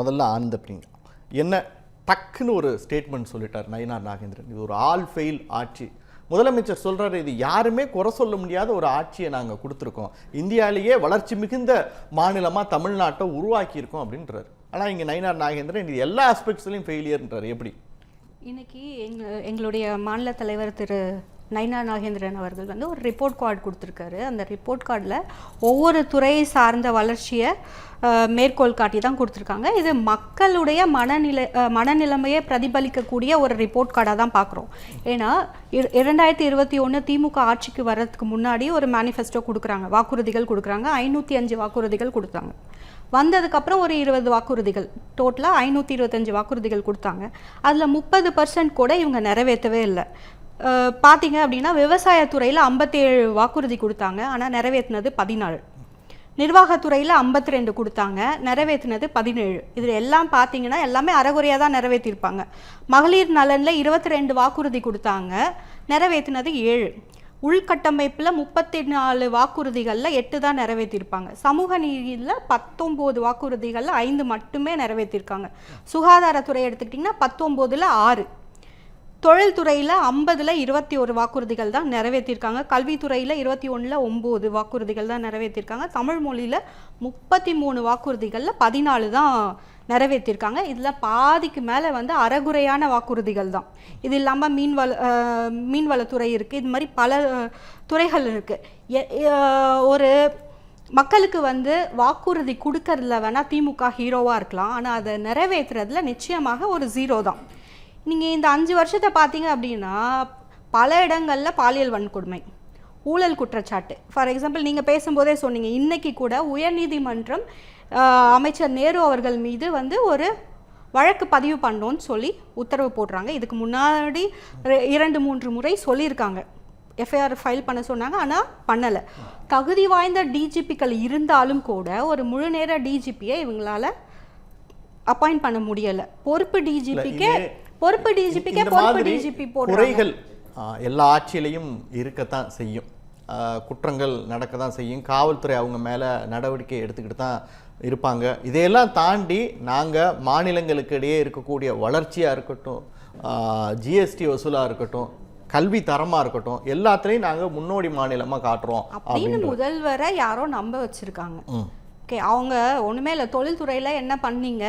முதல்ல ஆனந்த பிரியா என்ன டக்குன்னு ஒரு ஸ்டேட்மெண்ட் சொல்லிட்டார் நயினார் நாகேந்திரன். இது ஒரு ஆல் ஃபெயில் ஆட்சி. முதலமைச்சர் சொல்கிறார் இது யாருமே குறை சொல்ல முடியாத ஒரு ஆட்சியை நாங்கள் கொடுத்துருக்கோம். இந்தியாவிலேயே வளர்ச்சி மிகுந்த மாநிலமாக தமிழ்நாட்டை உருவாக்கியிருக்கோம் அப்படின்றாரு. ஆனால் இங்கே நயினார் நாகேந்திரன் இது எல்லா ஆஸ்பெக்ட்ஸ்லையும் ஃபெயிலியர்ன்றார் எப்படி? இன்னைக்கு எங்க எங்களுடைய மாநில தலைவர் திரு நைனா நாகேந்திரன் அவர்கள் வந்து ஒரு ரிப்போர்ட் கார்டு கொடுத்துருக்காரு. அந்த ரிப்போர்ட் கார்டில் ஒவ்வொரு துறையை சார்ந்த வளர்ச்சியை மேற்கோள் காட்டி தான் கொடுத்துருக்காங்க. இது மக்களுடைய மனநிலை மனநிலைமையை பிரதிபலிக்கக்கூடிய ஒரு ரிப்போர்ட் கார்டாக தான் பார்க்குறோம் ஏன்னா இரண்டாயிரத்தி இருபத்தி ஒன்று திமுக ஆட்சிக்கு வர்றதுக்கு முன்னாடி ஒரு மேனிஃபெஸ்டோ கொடுக்குறாங்க. வாக்குறுதிகள் கொடுக்குறாங்க. ஐநூற்றி அஞ்சு வாக்குறுதிகள் கொடுத்தாங்க. வந்ததுக்கப்புறம் ஒரு இருபது வாக்குறுதிகள். டோட்டலாக ஐநூற்றி இருபத்தஞ்சு வாக்குறுதிகள் கொடுத்தாங்க. அதில் முப்பது பர்சன்ட் கூட இவங்க நிறைவேற்றவே இல்லை. பார்த்தீங்க அப்படின்னா விவசாயத்துறையில் ஐம்பத்தேழு வாக்குறுதி கொடுத்தாங்க. ஆனால் நிறைவேற்றினது பதினாலு. நிர்வாகத்துறையில் ஐம்பத்தி ரெண்டு கொடுத்தாங்க. நிறைவேற்றினது பதினேழு. இதில் எல்லாம் பார்த்தீங்கன்னா எல்லாமே அறகுறையாக தான் நிறைவேற்றிருப்பாங்க மகளிர் நலனில் இருபத்தி ரெண்டு வாக்குறுதி கொடுத்தாங்க. நிறைவேற்றினது ஏழு. உள்கட்டமைப்பில் முப்பத்தி நாலு வாக்குறுதிகளில் எட்டு தான் நிறைவேற்றிருப்பாங்க சமூக நீதியில் பத்தொம்போது வாக்குறுதிகளில் ஐந்து மட்டுமே நிறைவேற்றிருக்காங்க சுகாதாரத்துறை எடுத்துக்கிட்டிங்கன்னா பத்தொம்போதில் ஆறு. தொழில்துறையில் ஐம்பதில் இருபத்தி ஒரு வாக்குறுதிகள் தான் நிறைவேற்றிருக்காங்க. கல்வித்துறையில் இருபத்தி ஒன்றில் ஒம்பது வாக்குறுதிகள் தான் நிறைவேற்றியிருக்காங்க தமிழ் மொழியில் முப்பத்தி மூணு வாக்குறுதிகளில் பதினாலு தான் நிறைவேற்றியிருக்காங்க இதில் பாதிக்கு மேலே வந்து அறகுறையான வாக்குறுதிகள் தான். இது இல்லாமல் மீன்வள மீன்வளத்துறை இருக்குது இது மாதிரி பல துறைகள் இருக்குது ஒரு மக்களுக்கு வந்து வாக்குறுதி கொடுக்கறதுல வேணால் திமுக ஹீரோவாக இருக்கலாம். ஆனால் அதை நிறைவேற்றுறதுல நிச்சயமாக ஒரு ஜீரோ தான். நீங்கள் இந்த அஞ்சு வருஷத்தை பார்த்தீங்க அப்படின்னா பல இடங்களில் பாலியல் வன்கொடுமை ஊழல் குற்றச்சாட்டு. ஃபார் எக்ஸாம்பிள் நீங்கள் பேசும்போதே சொன்னீங்க இன்னைக்கு கூட உயர்நீதிமன்றம் அமைச்சர் நேரு அவர்கள் மீது வந்து ஒரு வழக்கு பதிவு பண்ணோன்னு சொல்லி உத்தரவு போடுறாங்க. இதுக்கு முன்னாடி இரண்டு மூன்று முறை சொல்லியிருக்காங்க. எஃப்ஐஆர் ஃபைல் பண்ண சொன்னாங்க ஆனால் பண்ணலை. தகுதி வாய்ந்த டிஜிபிக்கள் இருந்தாலும் கூட ஒரு முழு நேர டிஜிபியை இவங்களால அப்பாயிண்ட் பண்ண முடியல. பொறுப்பு டிஜிபிக்கே பொறுப்பு டிஜிபிக்கே பொறுப்பு டிஜிபி குறைகள் எல்லா ஆட்சியிலையும் இருக்கத்தான் செய்யும். குற்றங்கள் நடக்க தான் செய்யும். காவல்துறை அவங்க மேலே நடவடிக்கை எடுத்துக்கிட்டு தான் இருப்பாங்க. இதையெல்லாம் தாண்டி நாங்கள் மாநிலங்களுக்கு இடையே இருக்கக்கூடிய வளர்ச்சியாக இருக்கட்டும் ஜிஎஸ்டி வசூலாக இருக்கட்டும் கல்வி தரமாக இருக்கட்டும் எல்லாத்துலேயும் நாங்கள் முன்னோடி மாநிலமாக காட்டுறோம் அப்படின்னு முதல்வரை யாரோ நம்ப வச்சிருக்காங்க. ஓகே அவங்க ஒண்ணுமே இல்லை தொழில்துறையில என்ன பண்ணீங்க?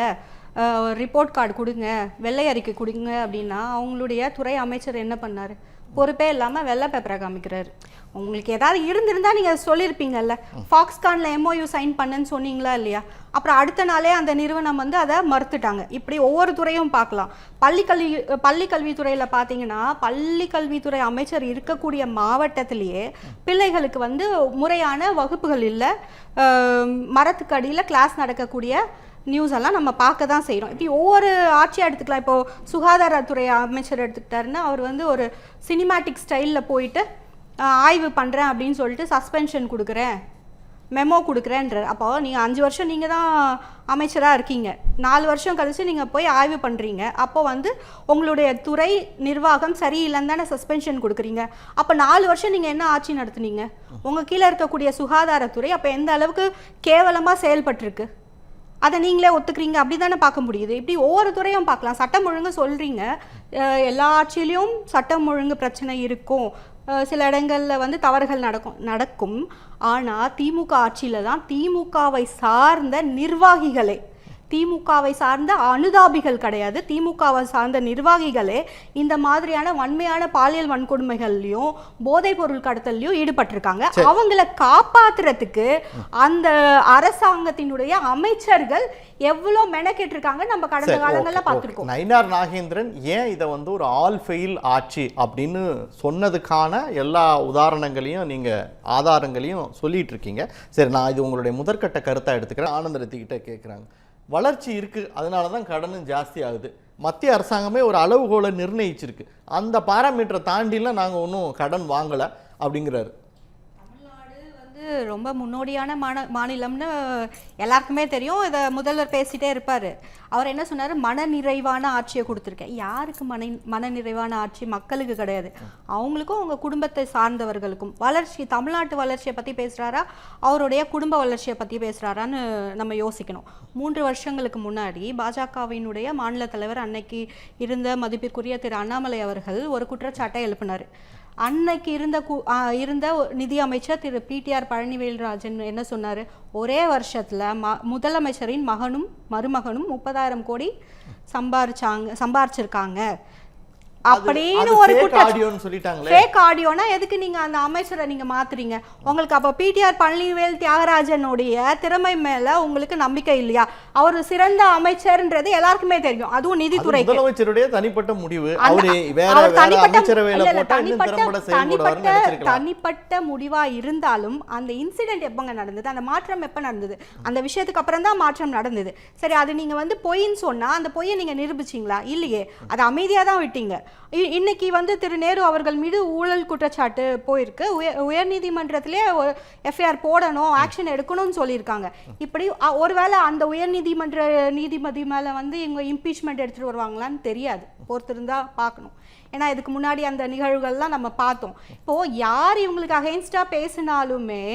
ரிப்போர்ட் கார்டு கொடுங்க வெள்ளை அறிக்கை கொடுங்க அப்படின்னா அவங்களுடைய துறை அமைச்சர் என்ன பண்ணார்? பொறுப்பே இல்லாமல் வெள்ளை பேப்பரை காமிக்கிறாரு. உங்களுக்கு ஏதாவது இருந்திருந்தால் நீங்கள் சொல்லியிருப்பீங்கல்ல. ஃபாக்ஸ்கான்ல எம்ஓயு சைன் பண்ணுன்னு சொன்னீங்களா இல்லையா? அப்புறம் அடுத்த நாளே அந்த நிறுவனம் வந்து அதை மறுத்துட்டாங்க. இப்படி ஒவ்வொரு துறையும் பார்க்கலாம். பள்ளிக்கல்வி பள்ளிக்கல்வித்துறையில் பள்ளி பார்த்தீங்கன்னா பள்ளி கல்வித்துறை அமைச்சர் இருக்கக்கூடிய மாவட்டத்திலேயே பிள்ளைகளுக்கு வந்து முறையான வகுப்புகள் இல்லை. மரத்துக்கு அடியில் கிளாஸ் நடக்கக்கூடிய நியூஸ் எல்லாம் நம்ம பார்க்க தான் செய்கிறோம் இப்படி ஒவ்வொரு ஆட்சியாக எடுத்துக்கலாம். இப்போது சுகாதாரத்துறை அமைச்சர் எடுத்துக்கிட்டாருன்னா அவர் வந்து ஒரு சினிமேட்டிக் ஸ்டைலில் போயிட்டு ஆய்வு பண்ணுறேன் அப்படின்னு சொல்லிட்டு சஸ்பென்ஷன் கொடுக்குறேன் மெமோ கொடுக்குறேன்றார். அப்போ நீங்கள் அஞ்சு வருஷம் நீங்கள் தான் அமைச்சராக இருக்கீங்க. நாலு வருஷம் கழித்து நீங்கள் போய் ஆய்வு பண்ணுறீங்க அப்போ வந்து உங்களுடைய துறை நிர்வாகம் சரியில்லைன்னு தானே சஸ்பென்ஷன் கொடுக்குறீங்க. அப்போ நாலு வருஷம் நீங்கள் என்ன ஆட்சி நடத்துனீங்க? உங்கள் கீழே இருக்கக்கூடிய சுகாதாரத்துறை அப்போ எந்த அளவுக்கு கேவலமாக செயல்பட்டிருக்கு? அதை நீங்களே ஒத்துக்கிறீங்க அப்படி தானே பார்க்க முடியுது? இப்படி ஒவ்வொரு துறையும் பார்க்கலாம். சட்டம் ஒழுங்கு சொல்கிறீங்க எல்லா ஆட்சியிலையும் சட்டம் ஒழுங்கு பிரச்சனை இருக்கும். சில இடங்களில் வந்து தவறுகள் நடக்கும் நடக்கும். ஆனால் திமுக ஆட்சியில் தான் திமுகவை சார்ந்த நிர்வாகிகளே திமுகவை சார்ந்த அனுதாபிகள் கிடையாது. திமுகவை சார்ந்த நிர்வாகிகளே இந்த மாதிரியான வன்மையான பாலியல் வன்கொடுமைகள்லையும் போதைப் பொருள் கடத்தல்லையும் ஈடுபட்டிருக்காங்க. அவங்கள காப்பாத்துறதுக்கு அந்த அரசாங்கத்தினுடைய அமைச்சர்கள் எவ்வளோ மெனக்கெட்டிருக்காங்க நம்ம கடந்த காலங்களில். பார்த்துருக்கோம். நயினார் நாகேந்திரன் ஏன் இதை வந்து ஒரு ஆல் ஃபெயில் ஆட்சி அப்படின்னு சொன்னதுக்கான எல்லா உதாரணங்களையும் நீங்க ஆதாரங்களையும் சொல்லிட்டு இருக்கீங்க. சரி நான் இது உங்களுடைய முதற்கட்ட கருத்தா எடுத்துக்கிறேன். ஆனந்தரத்திக்கிட்ட கேட்குறாங்க வளர்ச்சி இருக்குது அதனால தான் கடனும் ஜாஸ்தி ஆகுது. மத்திய அரசாங்கமே ஒரு அளவுகோலை நிர்ணயிச்சிருக்கு. அந்த பாராமீட்டரை தாண்டிலாம் நாங்கள் ஒன்றும் கடன் வாங்கலை அப்படிங்கிறாரு. ரொம்ப முன்னோடியான மாந மாநிலம்னு எல்லாருக்குமே தெரியும். இதை முதல்வர் பேசிட்டே இருப்பார். அவர் என்ன சொன்னார்? மனநிறைவான ஆட்சியை கொடுத்துருக்கேன் யாருக்கு மன மனநிறைவான ஆட்சி? மக்களுக்கு கிடையாது. அவங்களுக்கும் அவங்க குடும்பத்தை சார்ந்தவர்களுக்கும். வளர்ச்சி தமிழ்நாட்டு வளர்ச்சியை பற்றி பேசுகிறாரா அவருடைய குடும்ப வளர்ச்சியை பற்றி பேசுகிறாரான்னு நம்ம யோசிக்கணும். மூன்று வருஷங்களுக்கு முன்னாடி பாஜகவினுடைய மாநில தலைவர் அன்னைக்கு இருந்த மதிப்பிற்குரிய திரு அண்ணாமலை அவர்கள் ஒரு குற்றச்சாட்டை எழுப்பினார். அன்னைக்கு இருந்த இருந்த நிதி அமைச்சர் திரு பிடிஆர் பழனிவேல்ராஜன் என்ன சொன்னார்? ஒரே வருஷத்தில் ம முதலமைச்சரின் மகனும் மருமகனும் முப்பதாயிரம் கோடி சம்பாரிச்சாங்க சம்பாரிச்சிருக்காங்க. அப்படின்னு ஒரு ஆடியோன்னு சொல்லிட்டாங்களே. ஃபேக் ஆடியோனா எதுக்கு நீங்க அந்த அமைச்சரை நீங்க மாத்துறீங்க? உங்களுக்கு அப்ப பிடிஆர் பழனிவேல் தியாகராஜனுடைய திறமை மேல உங்களுக்கு நம்பிக்கை இல்லையா? அவர் சிறந்த அமைச்சர்ன்றது எல்லாருக்குமே தெரியும். அதுவும் அது நிதித்துறைக்கு. முதலமைச்சருடைய தனிப்பட்ட முடிவு. அவரு தனிப்பட்ட தனிப்பட்ட தனிப்பட்ட முடிவா இருந்தாலும் அந்த இன்சிடென்ட் எப்பங்க நடந்தது? அந்த மாற்றம் எப்ப நடந்தது? அந்த விஷயத்துக்கு அப்புறம் தான் மாற்றம் நடந்தது. சரி அது நீங்க வந்து பொய்ன்னு சொன்னா அந்த பொய்யை நீங்க நிரூபிச்சீங்களா? இல்லையே. அது அமைதியா தான் விட்டீங்க. இன்னைக்கு வந்து திரு நேரு அவர்கள் மீது ஊழல் குற்றச்சாட்டு போயிருக்கு. உயர் உயர்நீதிமன்றத்திலே எஃப்ஐஆர் போடணும் ஆக்ஷன் எடுக்கணும்னு சொல்லியிருக்காங்க. இப்படி ஒருவேளை அந்த உயர்நீதிமன்ற நீதிபதி மேலே வந்து இவங்க இம்பீச்மெண்ட் எடுத்துகிட்டு வருவாங்களான்னு தெரியாது. பொறுத்திருந்தா பார்க்கணும். ஏன்னா இதுக்கு முன்னாடி அந்த நிகழ்வுகள்லாம் நம்ம பார்த்தோம். இப்போது யார் இவங்களுக்கு அகெயின்ஸ்டாக பேசினாலுமே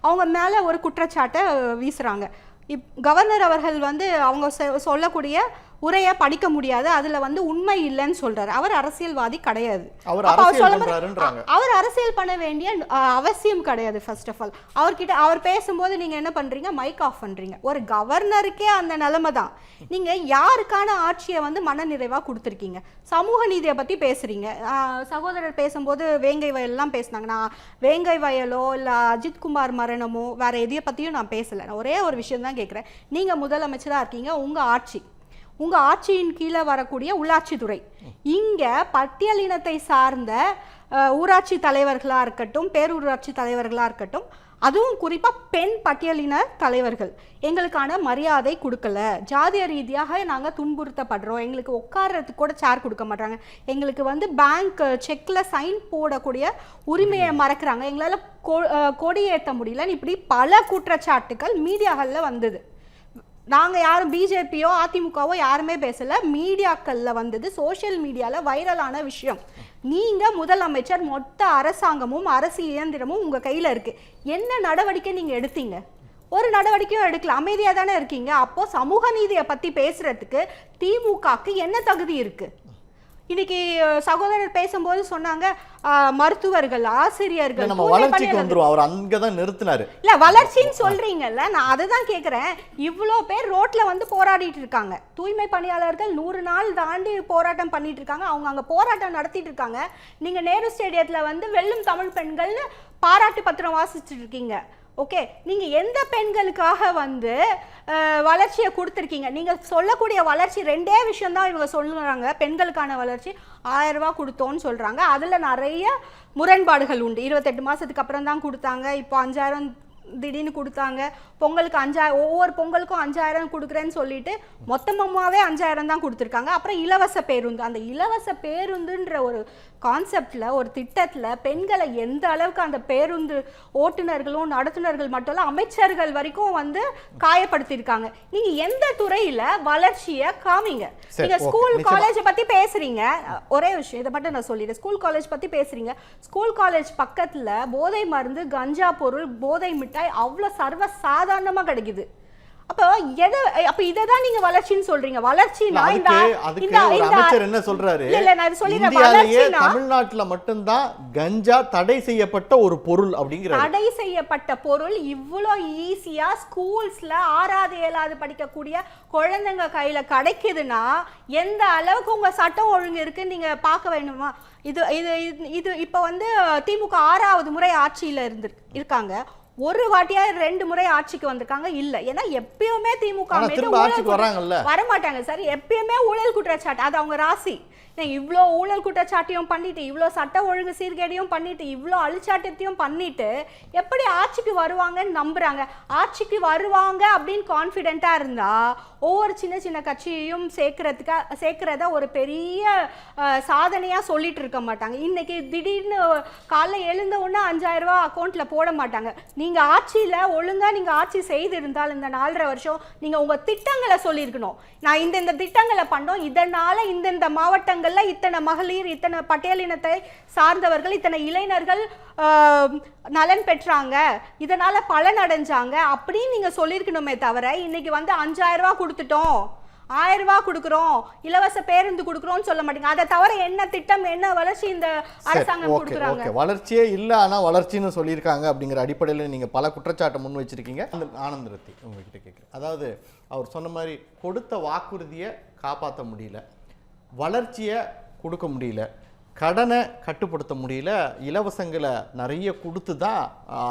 அவங்க மேலே ஒரு குற்றச்சாட்டை வீசுகிறாங்க இப் கவர்னர் அவர்கள் வந்து அவங்க சொல்லக்கூடிய உரையை படிக்க முடியாது அதுல வந்து உண்மை இல்லைன்னு சொல்றாரு. அவர் அரசியல்வாதி கிடையாது. அவர் அரசியல் பண்ண வேண்டிய அவசியம் கிடையாது ஃபர்ஸ்ட் ஆஃப் ஆல் அவர்கிட்ட அவர் பேசும்போது நீங்க என்ன பண்றீங்க? மைக் ஆஃப் பண்றீங்க. ஒரு கவர்னருக்கே அந்த நிலைமை தான். நீங்க யாருக்கான ஆட்சியை வந்து மனநிறைவா கொடுத்துருக்கீங்க? சமூக நீதியை பத்தி பேசுறீங்க. சகோதரர் பேசும்போது வேங்கை வயல்லாம் பேசுனாங்க. நான் வேங்கை வயலோ இல்ல அஜித் குமார் மரணமோ வேற எதைய பத்தியும் நான் பேசல. நான் ஒரே ஒரு விஷயம் தான் கேட்கிறேன் நீங்க முதலமைச்சரா இருக்கீங்க உங்க ஆட்சி. உங்க ஆட்சியின் கீழே வரக்கூடிய உள்ளாட்சித்துறை இங்க பட்டியலினத்தை சார்ந்த அஹ், ஊராட்சி தலைவர்களா இருக்கட்டும் பேரூராட்சி தலைவர்களா இருக்கட்டும் அதுவும் குறிப்பா பெண் பட்டியலின தலைவர்கள். எங்களுக்கான மரியாதை கொடுக்கல. ஜாதிய ரீதியாக நாங்க துன்புறுத்தப்படுறோம். எங்களுக்கு உட்கார்றதுக்கு கூட சேர் கொடுக்க மாட்டாங்க எங்களுக்கு வந்து பேங்க் செக்ல சைன் போடக்கூடிய உரிமையை மறக்கிறாங்க. எங்களால கொ- கொடியேத்த முடியலன்னு இப்படி பல குற்றச்சாட்டுகள் மீடியாகள்ல வந்தது. நாங்கள் யாரும் பிஜேபியோ அதிமுகவோ யாருமே பேசலை. மீடியாக்களில் வந்தது சோஷியல் மீடியாவில் வைரலான விஷயம். நீங்கள் முதலமைச்சர் மொத்த அரசாங்கமும் அரசு இயந்திரமும் உங்கள் கையில் இருக்குது என்ன நடவடிக்கை நீங்கள் எடுத்தீங்க? ஒரு நடவடிக்கையும் எடுக்கல. அமைதியாக தானே இருக்கீங்க. அப்போது சமூக நீதியை பற்றி பேசுகிறதுக்கு திமுகக்கு என்ன தகுதி இருக்குது இன்னைக்கு சகோதரர் பேசும்போது சொன்னாங்க மருத்துவர்கள் ஆசிரியர்கள் நம்ம வளர்ச்சிக்கு. வந்துருவோம். அவர் அங்கதான் நிறுத்தினாரு. இல்ல வளர்ச்சின்னு சொல்றீங்கல்ல நான் அதை தான் கேட்குறேன் இவ்வளோ பேர் ரோட்ல வந்து போராடிட்டு இருக்காங்க. தூய்மை பணியாளர்கள் நூறு நாள் தாண்டி போராட்டம் பண்ணிட்டு இருக்காங்க. அவங்க அங்க போராட்டம் நடத்திட்டு இருக்காங்க. நீங்க நேரு ஸ்டேடியத்துல வந்து வெல்லும் தமிழ் பெண்கள்னு பாராட்டு பத்திரம் வாசிச்சுட்டு இருக்கீங்க. ஓகே நீங்கள் எந்த பெண்களுக்காக வந்து வளர்ச்சியை கொடுத்துருக்கீங்க? நீங்கள் சொல்லக்கூடிய வளர்ச்சி ரெண்டே விஷயந்தான் இவங்க சொல்லுறாங்க. பெண்களுக்கான வளர்ச்சி ஆயிரம் கொடுத்தோன்னு சொல்கிறாங்க அதில் நிறைய முரண்பாடுகள் உண்டு. இருபத்தெட்டு மாதத்துக்கு அப்புறம் தான் கொடுத்தாங்க. இப்போ அஞ்சாயிரம் திடீர்னு கொடுத்தாங்க. பொங்கலுக்கு அஞ்சாயிரம் ஒவ்வொரு பொங்கலுக்கும் அஞ்சாயிரம் கொடுக்குறேன்னு சொல்லிட்டு மொத்தமாகவே அஞ்சாயிரம் தான் கொடுத்துருக்காங்க. அப்புறம் இலவச பேருந்து. அந்த இலவச பேருந்துன்ற ஒரு கான்செப்டில் ஒரு திட்டத்தில் பெண்களை எந்த அளவுக்கு அந்த பேருந்து ஓட்டுநர்களும் நடத்துனர்கள் மட்டும் இல்ல அமைச்சர்கள் வரைக்கும் வந்து காயப்படுத்தியிருக்காங்க. நீங்க எந்த துறையில வளர்ச்சியை காமிங்க? சரி, நீங்க okay. ஸ்கூல். காலேஜ் பத்தி பேசுறீங்க. ஒரே விஷயம் இதை மட்டும் நான் சொல்லிடுறேன். ஸ்கூல் காலேஜ் பத்தி பேசுறீங்க. ஸ்கூல் காலேஜ் பக்கத்துல போதை மருந்து கஞ்சா பொருள் போதை மிட்டாய் அவ்வளவு சர்வ சாதாரணமா கிடைக்குது. அப்போ எதை அப்ப இதை தான் நீங்க வளர்ச்சின்னு சொல்றீங்க. வளர்ச்சினா இந்த இந்த அமைச்சர் என்ன சொல்றாரு? இல்ல, நான் இது வளர்ச்சினா- தமிழ்நாட்டுல மட்டும்தான் கஞ்சா தடை செய்யப்பட்ட ஒரு பொருள் அப்படிங்கிறாரு. தடை செய்யப்பட்ட பொருள் இவ்வளோ ஈஸியா ஸ்கூல்ஸ்ல ஆறாவது ஏழாவது படிக்கக்கூடிய குழந்தைங்க கையில கிடைக்குதுன்னா எந்த அளவுக்கு உங்க சட்டம் ஒழுங்கு இருக்குன்னு நீங்க பார்க்க வேணுமா? இது இது இது- இது இப்போ வந்து திமுக ஆறாவது முறை ஆட்சியில இருந்து இருக்காங்க. ஒரு வாட்டியா ரெண்டு முறை ஆட்சிக்கு வந்திருக்காங்க? இல்ல. ஏன்னா எப்பயுமே திமுக வர்றாங்கல்ல வரமாட்டாங்க. சார் எப்பயுமே ஊழல் குற்றச்சாட்டு. அது அவங்க ராசி. நீங்க இவ்வளோ ஊழல் குற்றச்சாட்டையும் பண்ணிட்டு இவ்வளோ சட்ட ஒழுங்கு சீர்கேடையும் பண்ணிட்டு இவ்வளோ அழிச்சாட்டத்தையும் பண்ணிட்டு எப்படி ஆட்சிக்கு வருவாங்கன்னு நம்புகிறாங்க ஆட்சிக்கு வருவாங்க அப்படின்னு கான்ஃபிடென்ட்டாக இருந்தால் ஒவ்வொரு சின்ன சின்ன கட்சியையும் சேர்க்கறதுக்கா சேர்க்கிறத ஒரு பெரிய சாதனையாக சொல்லிட்டு இருக்க மாட்டாங்க. இன்னைக்கு திடீர்னு காலைல எழுந்த உடனே அஞ்சாயிரம் ரூபாய் போட மாட்டாங்க. நீங்கள் ஆட்சியில் ஒழுங்காக நீங்கள் ஆட்சி செய்திருந்தால் இந்த நாலரை வருஷம் நீங்கள் உங்கள் திட்டங்களை சொல்லியிருக்கணும். நான் இந்த இந்த திட்டங்களை பண்ணோம் இதனால் இந்தந்த மாவட்டங்கள் மாவட்டங்கள்ல இத்தனை மகளிர் இத்தனை பட்டியலினத்தை சார்ந்தவர்கள் இத்தனை இளைஞர்கள் நலன் பெற்றாங்க. இதனால பலன் அடைஞ்சாங்க. அப்படின்னு நீங்க சொல்லியிருக்கணுமே தவிர இன்னைக்கு வந்து அஞ்சாயிரம் ரூபாய் கொடுத்துட்டோம். ஆயிரம் ரூபாய் கொடுக்குறோம். இலவச பேருந்து கொடுக்குறோம்னு சொல்ல மாட்டீங்க. அதை தவிர என்ன திட்டம் என்ன வளர்ச்சி இந்த அரசாங்கம் கொடுக்குறாங்க? வளர்ச்சியே இல்லை ஆனால் வளர்ச்சின்னு சொல்லியிருக்காங்க அப்படிங்கிற அடிப்படையில் நீங்கள் பல குற்றச்சாட்டை முன் வச்சிருக்கீங்க. அந்த ஆனந்த ரத்தி உங்ககிட்ட கேட்குறேன் அதாவது அவர் சொன்ன மாதிரி கொடுத்த வாக்குறுதியை காப்பாற்ற முடியல. வளர்ச்சியை கொடுக்க முடியல. கடனை கட்டுப்படுத்த முடியல. இலவசங்களை நிறைய கொடுத்து தான்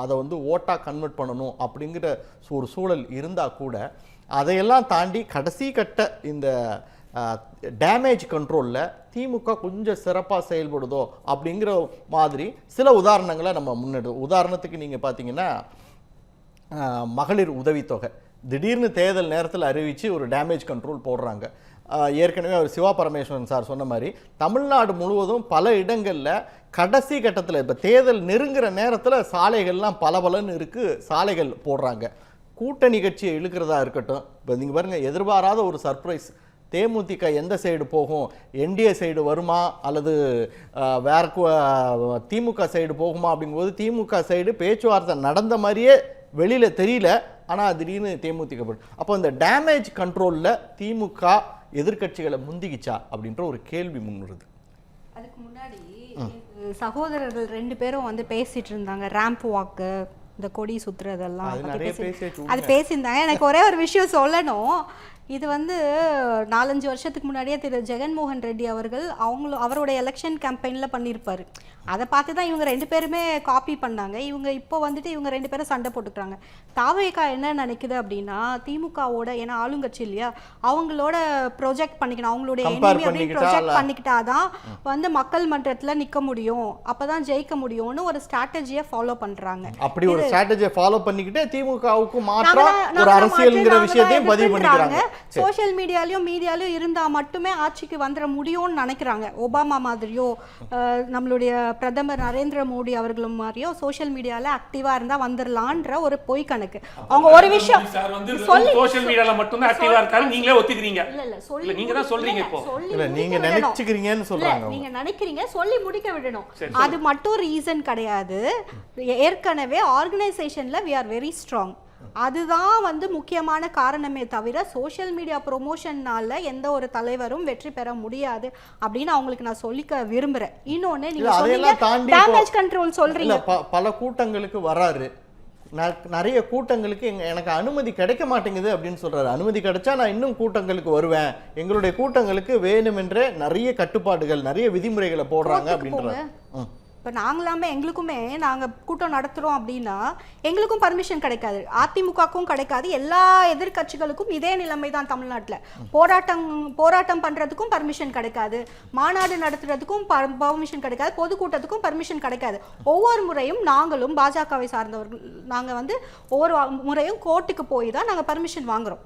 அதை வந்து ஓட்டாக கன்வெர்ட் பண்ணணும் அப்படிங்கிற ஒரு சூழல் இருந்தால் கூட அதையெல்லாம் தாண்டி கடைசி கட்ட இந்த டேமேஜ் கண்ட்ரோலில் திமுக கொஞ்சம் சிறப்பாக செயல்படுதோ அப்படிங்கிற மாதிரி சில உதாரணங்களை நம்ம முன்னெடு உதாரணத்துக்கு நீங்கள் பார்த்தீங்கன்னா மகளிர் உதவித்தொகை. திடீர்னு தேர்தல் நேரத்தில் அறிவித்து ஒரு டேமேஜ் கண்ட்ரோல் போடுறாங்க. ஏற்கனவே அவர் சிவா பரமேஸ்வரன் சார் சொன்ன மாதிரி தமிழ்நாடு முழுவதும் பல இடங்களில் கடைசி கட்டத்தில் இப்போ தேர்தல் நெருங்குற நேரத்தில் சாலைகள்லாம் பளபளன்னு இருக்குது சாலைகள் போடுறாங்க. கூட்டணி கட்சியை இழுக்கிறதா இருக்கட்டும். இப்போ நீங்கள் பாருங்கள் எதிர்பாராத ஒரு சர்ப்ரைஸ். தேமுதிக எந்த சைடு போகும்? என்டிஏ சைடு வருமா? அல்லது வேற திமுக சைடு போகுமா? அப்படிங்கும்போது திமுக சைடு பேச்சுவார்த்தை நடந்த மாதிரியே வெளியில் தெரியல. ஆனால் திடீர்னு தேமுதிக அப்போ இந்த டேமேஜ் கண்ட்ரோலில் திமுக எதிர்க்கட்சிகளை முந்திக்கிச்சா அப்படின்ற ஒரு கேள்வி முன்னுறுது அதுக்கு முன்னாடி சகோதரர்கள் ரெண்டு பேரும் வந்து பேசிட்டு இருந்தாங்க. ரேம்ப் வாக்கு இந்த கொடி சுத்துறதெல்லாம் அது பேசியிருந்தாங்க. எனக்கு ஒரே ஒரு விஷயம் சொல்லணும். இது வந்து நாலஞ்சு வருஷத்துக்கு முன்னாடியே திரு. ஜெகன்மோகன் ரெட்டி அவர்கள் அவங்களும் அவரோட எலெக்ஷன் கேம்பெயினில் பண்ணியிருப்பாரு. அதை பார்த்து தான் இவங்க ரெண்டு பேருமே காப்பி பண்ணாங்க. இவங்க இப்போ வந்துட்டு இவங்க ரெண்டு பேரும் சண்டை போட்டுக்கிறாங்க. தாவேகா என்ன நினைக்குது அப்படின்னா திமுகவோட ஏன்னா ஆளுங்கட்சி இல்லையா அவங்களோட ப்ரொஜெக்ட் பண்ணிக்கணும். அவங்களுடைய enemy அப்படின்னு பண்ணிக்கிட்டா ப்ரொஜெக்ட் இல்ல- பண்ணிக்கிட்டாதான் வந்து மக்கள் மன்றத்துல நிக்க முடியும். அப்பதான் ஜெயிக்க முடியும்னு ஒரு ஸ்ட்ராட்டஜியை ஃபாலோ பண்றாங்க. அப்படி ஒரு ஸ்ட்ராட்டஜியை ஃபாலோ பண்ணிக்கிட்டு திமுகவுக்கு மாற்றா நாங்கதான்- ஒரு அரசியல்ங்கிற விஷயத்தையும் பதிவு பண்ணிக்கிறாங்க. சோஷியல் மீடியாலயும் மீடியாலயும் இருந்தா மட்டுமே ஆட்சிக்கு வந்துட முடியும்னு நினைக்கிறாங்க. ஒபாமா மாதிரியோ நம்மளுடைய பிரதமர் நரேந்திர மோடி அவர்களும் மாதிரியோ சோஷியல் மீடியால ஆக்டிவா இருந்தா வந்துடலான்ற ஒரு பொய் கணக்கு. அவங்க ஒரு விஷயம் சொல்லி சோஷியல் மீடியால மட்டும் தான் ஆக்டிவா இருக்காரு நீங்களே ஒத்துக்கிறீங்க. இல்ல இல்ல சொல்லி நீங்க தான் சொல்றீங்க இப்போ. சொல்லி இல்ல நீங்க. நினைச்சுக்கிறீங்கன்னு சொல்றாங்க. நீங்க நினைக்கிறீங்க சொல்லி முடிக்க விடணும். அது மட்டும் ரீசன் கிடையாது. ஏற்கனவே ஆர்கனைசேஷன்ல வி ஆர் வெரி ஸ்ட்ராங் அதுதான் வந்து முக்கியமான காரணமே தவிர சோஷியல் மீடியா ப்ரொமோஷன்னால எந்த ஒரு தலைவரும் வெற்றி பெற முடியாது அப்படின்னு அவங்களுக்கு நான் சொல்லிக்க விரும்புறேன். இன்னொன்னு நீங்க டேமேஜ் கண்ட்ரோல் சொல்றீங்க. பல கூட்டங்களுக்கு வராரு. நிறைய கூட்டங்களுக்கு எனக்கு அனுமதி கிடைக்க மாட்டேங்குது அப்படின்னு சொல்றாரு. அனுமதி கிடைச்சா நான் இன்னும் கூட்டங்களுக்கு வருவேன். எங்களுடைய கூட்டங்களுக்கு வேணுமென்றே நிறைய கட்டுப்பாடுகள் நிறைய விதிமுறைகளை போடுறாங்க ம். இப்போ நாங்களாமே எங்களுக்குமே நாங்கள் கூட்டம் நடத்துகிறோம் அப்படின்னா எங்களுக்கும் பர்மிஷன் கிடைக்காது. அதிமுகவுக்கும் கிடைக்காது. எல்லா எதிர்க்கட்சிகளுக்கும் இதே நிலைமை தான் தமிழ்நாட்டில். போராட்டம் போராட்டம் பண்ணுறதுக்கும் பர்மிஷன் கிடைக்காது. மாநாடு நடத்துறதுக்கும் பர்மிஷன் கிடைக்காது. பொதுக்கூட்டத்துக்கும் பர்மிஷன் கிடைக்காது. ஒவ்வொரு முறையும் நாங்களும் பாஜகவை சார்ந்தவர்கள் நாங்கள் வந்து ஒவ்வொரு முறையும் கோர்ட்டுக்கு போய் தான் நாங்கள் பர்மிஷன் வாங்குகிறோம்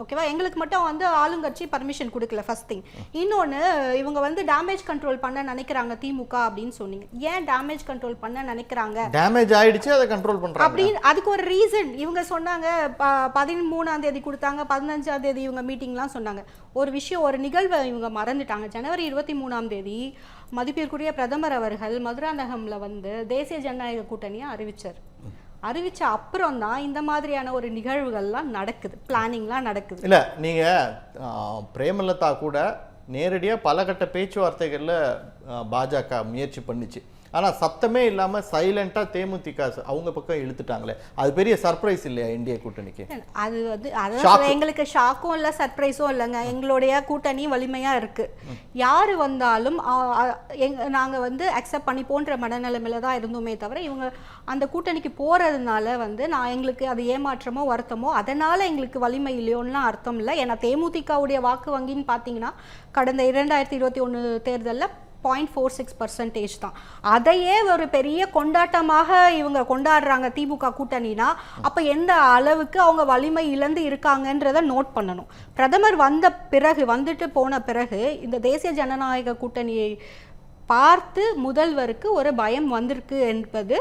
ஓகேவா? எங்களுக்கு மட்டும் வந்து ஆளுங்கட்சி பர்மிஷன் கொடுக்கல ஃபர்ஸ்ட் திங் இன்னொன்று இவங்க வந்து டேமேஜ் கண்ட்ரோல் பண்ண நினைக்கிறாங்க திமுக அப்படின்னு சொன்னீங்க. ஏன் டேமேஜ் கண்ட்ரோல் பண்ண நினைக்கிறாங்க? டேமேஜ் ஆயிடுச்சு அதை கண்ட்ரோல் பண்றாங்க. அப்படின்னு அதுக்கு ஒரு ரீசன் இவங்க சொன்னாங்க பதிமூணாம் தேதி கொடுத்தாங்க பதினஞ்சாம் தேதி இவங்க மீட்டிங்லாம் சொன்னாங்க. ஒரு விஷயம் ஒரு நிகழ்வை இவங்க மறந்துட்டாங்க. ஜனவரி இருபத்தி மூணாம் தேதி மதிப்பிற்குரிய பிரதமர் அவர்கள் மதுராந்தகம்ல வந்து தேசிய ஜனநாயக கூட்டணியை அறிவிச்சார். அறிவிச்ச அப்புறம் தான் இந்த மாதிரியான ஒரு நிகழ்வுகள்லாம் நடக்குது. பிளானிங்லாம் நடக்குது. இல்லை நீங்கள் பிரேமலதா கூட நேரடியாக பல கட்ட பேச்சுவார்த்தைகளில் பாஜக முயற்சி பண்ணுச்சு. ஆனா சத்தமே இல்லாம சைலண்டா தேமுதிக அவங்க பக்கம் இழுத்துட்டாங்களே. அது பெரிய சர்ப்ரைஸ் இல்லையா இந்திய கூட்டணிக்கு? அது வந்து. அதாவது எங்களுக்கு ஷாக்கும் இல்லை சர்ப்ரைஸும் இல்லைங்க. எங்களுடைய கூட்டணி வலிமையா இருக்கு. யாரு வந்தாலும் ஆ- ஆ- எங்க நாங்க வந்து அக்செப்ட் பண்ணி போன்ற மனநிலைமையில தான் இருந்தோமே தவிர இவங்க அந்த கூட்டணிக்கு போறதுனால வந்து நான் எங்களுக்கு அது ஏமாற்றமோ வருத்தமோ அதனால எங்களுக்கு வலிமை இல்லையோன்னுலாம் அர்த்தம் இல்லை. ஏன்னா தேமுதிகவுடைய வாக்கு வங்கின்னு பார்த்தீங்கன்னா கடந்த இரண்டாயிரத்தி இருபத்தி ஒன்று தேர்தலில் பாயிண்ட் ஃபோர் சிக்ஸ் பர்சன்டேஜ் தான். அதையே ஒரு பெரிய கொண்டாட்டமாக இவங்க கொண்டாடுறாங்க திமுக கூட்டணினா அப்போ எந்த அளவுக்கு அவங்க வலிமை இழந்து இருக்காங்கன்றத நோட் பண்ணணும். பிரதமர் வந்த பிறகு வந்துட்டு போன பிறகு இந்த தேசிய ஜனநாயக கூட்டணியை பார்த்து முதல்வருக்கு ஒரு பயம் வந்திருக்கு என்பது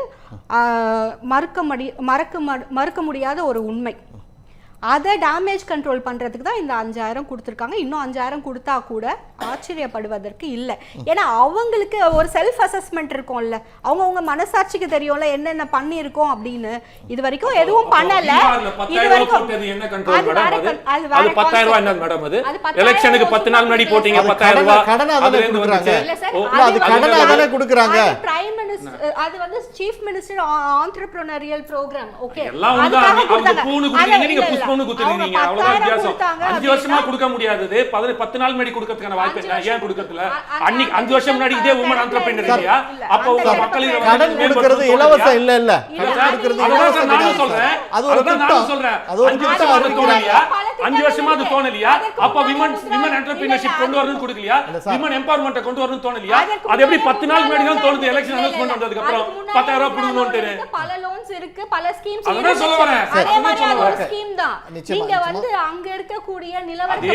மறுக்க மடி மறக்க மறுக்க முடியாத ஒரு உண்மை. அதை டேமேஜ் கண்ட்ரோல் பண்ணுறதுக்கு தான் இந்த அஞ்சாயிரம் கொடுத்துருக்காங்க இன்னும் அஞ்சாயிரம் கொடுத்தா கூட ஆச்சரியப்படுவதற்கு இல்லை ஏன்னா அவங்களுக்கு ஒரு செல்ஃப் அசஸ்மெண்ட் இருக்கும்ல அவங்கவுங்க மனசாட்சிக்கு தெரியும்ல என்னென்ன பண்ணியிருக்கோம் அப்படின்னு இது வரைக்கும் எதுவும் பண்ணல இது 10,000 வரைக்கும் அது வேற வேற 10,000 ரூபாய். என்ன madam அது? அது 10,000 எலெக்ஷனுக்கு பத்து நாள் முன்னாடி போட்டீங்க அது 10,000 கடனா- ரூபாய். கடனா தானே கொடுக்குறாங்க. அது கடனா வந்து- தானே கொடுக்குறாங்க. பிரைம் மினிஸ்டர் அது வந்து chief minister entrepreneurial programme okay எல்லாம் அவங்க பூணு குடுக்குறீங்க, நீங்க புஷ்பம்னு குடுக்குறீங்க. அவ்வளவுதான் வித்தியாசம். அஞ்சு வருஷமா கொடுக்க முடியாதது பதி- பத்து நாள் முன்னாடி கொடுக்கறதுக்கான வாய்ப்பு. வருஷம் ஏன் கொடுக்கறதுல அன்னைக்கு அஞ்சு வருஷம் முன்னாடி இதே உமன் ஆண்டர்பிரினர் இல்லையா இல்ல, அப்ப உங்க திட்டம் மக்கள் இதை கிடையாது. கடன் கொடுக்கறது இலவசம் இல்ல இல்ல கொடுக்கறது நானும். சொல்றேன். அது ஒரு திட்டம் சொல்றேன். அது ஒரு அஞ்சு திட்டம் வருஷமா அது தோணலையா? அஞ்சு வருஷமா அது அப்ப விமன் விமன் என்டர்பிரினர்ஷிப் கொண்டு வரணும்னு கொடுக்கலையா. விமன் எம்பவர்மெண்ட் கொண்டு வரணும்னு தோணலையா அது எப்படி பத்து நாள் முன்னாடி தான் தோணுது எலெக்ஷன் அனௌன்ஸ்மெண்ட். வந்ததுக்கு அப்புறம் பத்தாயிரம் ரூபாய் கொடுக்கணும்னு பல லோன்ஸ் இருக்கு பல ஸ்கீம்ஸ் சொல்ல வரேன். அதே அதுதான் மாதிரி சொல்ல அது ஒரு வரேன். ஸ்கீம் தான் நீங்க. வந்து அங்க இருக்கக்கூடிய அதே நிலவரத்தை